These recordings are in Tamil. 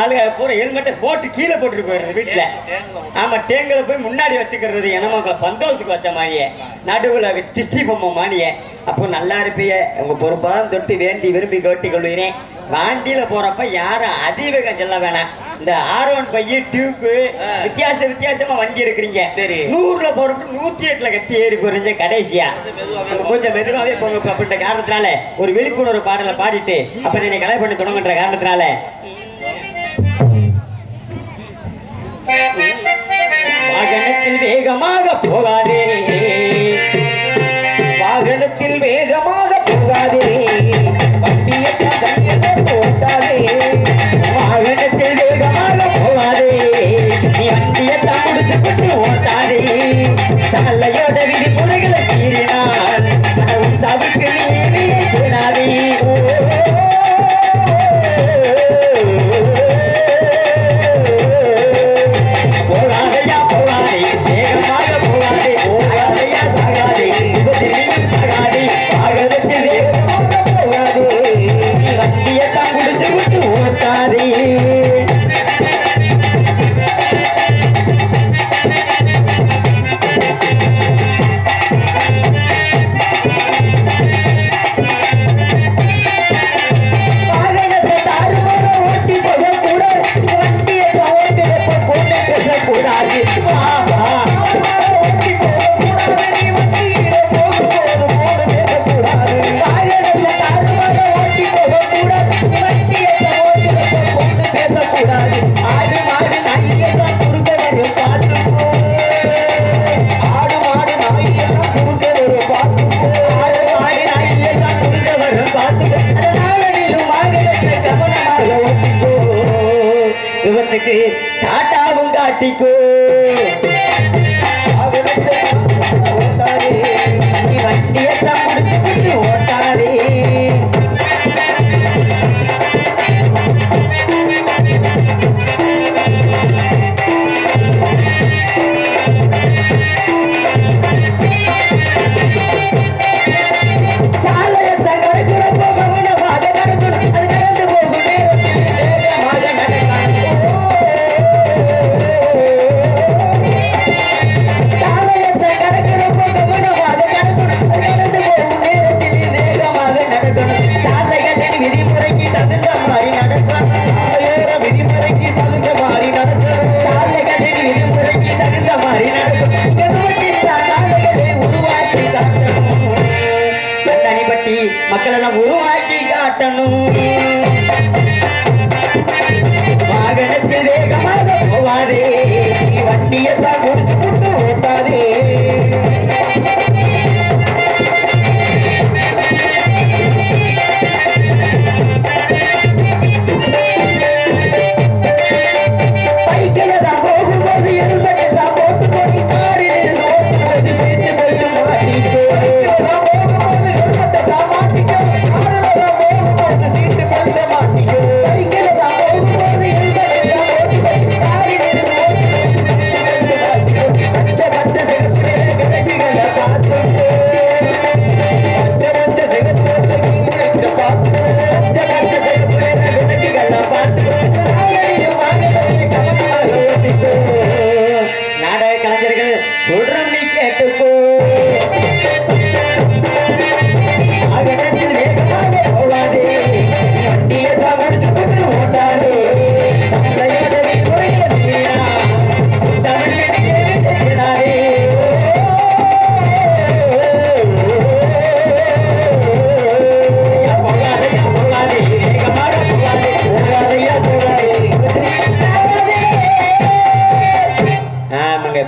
ஆளுங்க பூரா ஹெல்மெட்டை போட்டு கீழே போட்டுட்டு போயிடுறது வீட்டுல ஆமா டேங்கில போய் முன்னாடி வச்சுக்கிறது என்னமோ பந்தோசுக்கு வச்ச மாதிரியே நடுவுல திஷ்டி பொம்மை மானிய. அப்போ நல்லா இருப்பீங்க உங்க பொறுப்பாதான் தொட்டு வேண்டி விரும்பி கேட்டி கொள்கிறேன். வண்டியில போறப்ப யாரும் அதிவேகம் செல்ல வேணாம். இந்த ஆர் ஒன் பைய டியூக்கு வித்தியாச வித்தியாசமா வண்டி எடுக்கிறீங்க. சரி. நூறுல போறப்ப நூத்தி எட்டுல கட்டி ஏறி போறீங்க கடைசியா. கொஞ்சம் மெதுவாவே போங்க அப்படின்ற காரணத்தினால ஒரு விழிப்புணர்வு பாடலை பாடிட்டு அப்ப நீங்க கலை பண்ணி தொடங்குன்ற காரணத்தினால. வாகனத்தில் வேகமாக போகாதே. வாகனத்தில் வேகமாக போகாதே. வண்டியை கண்ணில் ஓட்டாதே வாகனத்தில் வேகமாக போகாதே. நீ வண்டியை தான் முடிச்சு கொண்டு ஓட்டாதே. சாலையோட இவனுக்கு டாட்டாவும் காட்டிக்கோ. Oh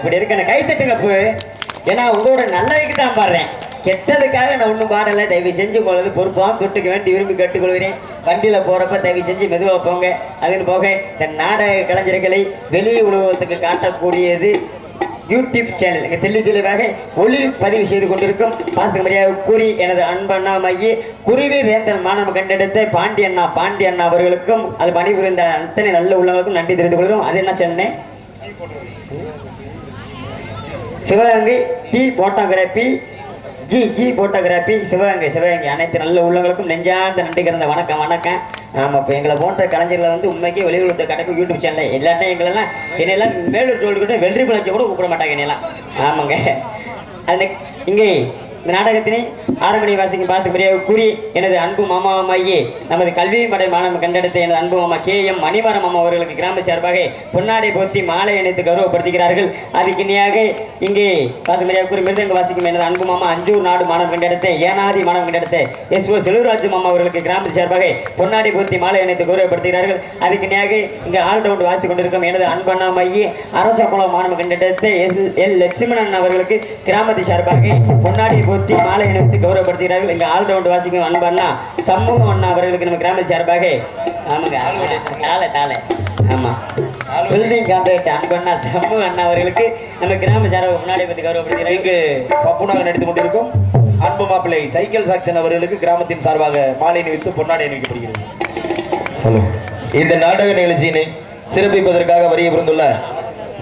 அப்படி இப்படி இருக்க கை தட்டுங்க போ. ஏன்னா உங்களோட நல்லதுக்கு தான் பாடுறேன். கெட்டதுக்காக நான் ஒன்றும் பாடலை. தயவு செஞ்சு போகிறது பொறுப்பாக தொட்டுக்க வேண்டி விரும்பி கேட்டுக்கொள்கிறேன். வண்டியில் போகிறப்ப தயவு செஞ்சு மெதுவாக போங்க. அதுன்னு போக இந்த நாடக கலைஞர்களை வெளி உலகத்துக்கு காட்டக்கூடியது யூடியூப் சேனல். எங்கள் தெளி தெளிவாக ஒளி பதிவு செய்து கொண்டிருக்கும் பாஸ்கர் மரியாதை கூறி எனது அன்பண்ணா மையி. குருவி ரேந்தன் மாணவன் கண்டெடுத்த பாண்டி அண்ணா பாண்டி அண்ணா அவர்களுக்கும் அது பணிபுரிந்த அத்தனை நல்ல உள்ளவர்களுக்கும் நன்றி தெரிந்து கொள்கிறோம். அது என்ன channel Sivaganga T photography G G photography Sivaganga Sivaganga. அனைத்து நல்ல உள்ளவங்களுக்கும் நெஞ்சார்ந்த நன்றி கிடந்த வணக்கம் வணக்கம். ஆமாம் இப்போ எங்களை போன்ற கலைஞர்களை வந்து உண்மைக்கே வெளியுறவு கணக்கு யூடியூப் சேனல் எல்லாத்தையும் எங்களெல்லாம் என்னெல்லாம் மேலூர் டோல் கூட வெள்ளரி பிழைக்க கூட கூப்பிட மாட்டாங்க என்னெல்லாம் ஆமாங்க. அது இங்கே இந்த நாடகத்தினை ஆரம்பணி வாசிக்கு முறையாக கூறி எனது அன்பு மாமாமாகியே நமது கல்வி மடை மாணவன் கண்டெடுத்த எனது அன்பு மாமா கே எம் மணிமரம் மாமா அவர்களுக்கு கிராம சார்பாக பொன்னாடை போத்தி மாலை இணைத்து கௌரவப்படுத்துகிறார்கள். அதுக்கு இணையாக இங்கே பார்த்து முறையாக கூறி மிருதங்க வாசிக்கும் எனது அன்பு மாமா அஞ்சூர் நாடு மாணவன் கண்டெடுத்த ஏனாதி மாணவன் கண்டெடுத்த எஸ் ஓ செல்வராஜ் மாமா அவர்களுக்கு கிராம சார்பாக பொன்னாடை போத்தி மாலை இணைத்து கௌரவப்படுத்துகிறார்கள். அதுக்கு இணையாக இங்கே ஆல் ரவுண்ட் வாசித்துக் கொண்டிருக்கும் எனது அன்பண்ணா மையே அரச குளம் மாணவன் கண்டெடுத்த எஸ் எல் லட்சுமணன் அவர்களுக்கு கிராமத்தை சார்பாக பொன்னாடி போத்தி மாலை இணைத்து கௌரவப்படுத்துகிறார்கள். இங்க ஆல் ரவுண்ட் வாசிக்கும் அன்பண்ணா சமூகம் அண்ணா அவர்களுக்கு நம்ம கிராம சார்பாக ஆமாங்க தாளை தாளை. ஆமா. பில்டிங் கான்ட்ராக்ட் அன்பண்ணா சமூக அண்ணா அவர்களுக்கு நம்ம கிராம சார்பாக முன்னாடி பற்றி கௌரவப்படுத்துகிறார்கள். இங்கு பப்புனாக நடித்துக் கொண்டிருக்கும் அன்பு மாப்பிள்ளை சைக்கிள் சாக்சன் அவர்களுக்கு கிராமத்தின் சார்பாக மாலை நிவித்து பொன்னாடை அணிவிக்கப்படுகிறது. ஹலோ. இந்த நாடக நிகழ்ச்சியினை சிறப்பிப்பதற்காக வரிய பிறந்துள்ள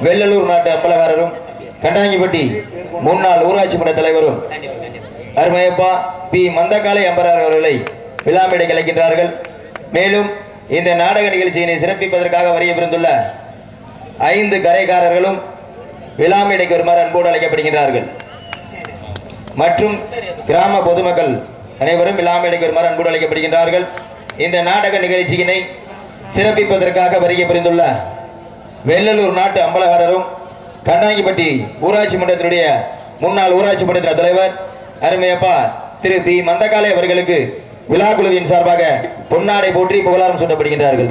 வெள்ளலூர் நாட்டு அம்பலகாரரும் கண்டாங்கிப்பட்டி முன்னாள் ஊராட்சி மன்ற தலைவரும் அருமையப்பா பி. மந்தகாலை அம்பரார் அவர்களை விழாமிடை கலைக்கின்றார்கள். மேலும் இந்த நாடக நிகழ்ச்சியினை சிறப்பிப்பதற்காக வரிய பிறந்துள்ள ஐந்து கரைக்காரர்களும் விழாமிடைக்கு வருமாறு அன்போடு அழைக்கப்படுகின்றார்கள். மற்றும் கிராம பொதுமக்கள் அனைவரும் விழாமிடைக்கு வருமாறு அன்போடு அழைக்கப்படுகின்றார்கள். இந்த நாடக நிகழ்ச்சியினை சிறப்பிப்பதற்காக வருகை புரிந்துள்ள வெள்ளலூர் நாட்டு அம்பலகாரரும் கண்ணாங்கிப்பட்டி ஊராட்சி மன்றத்தினுடைய முன்னாள் ஊராட்சி மன்றத்தின் தலைவர் அருமையப்பா திரு பி. மந்தகாலை அவர்களுக்கு விழா குழுவின் சார்பாக பொன்னாடை போற்றி புகழாரம் சூட்டப்படுகின்றார்கள்.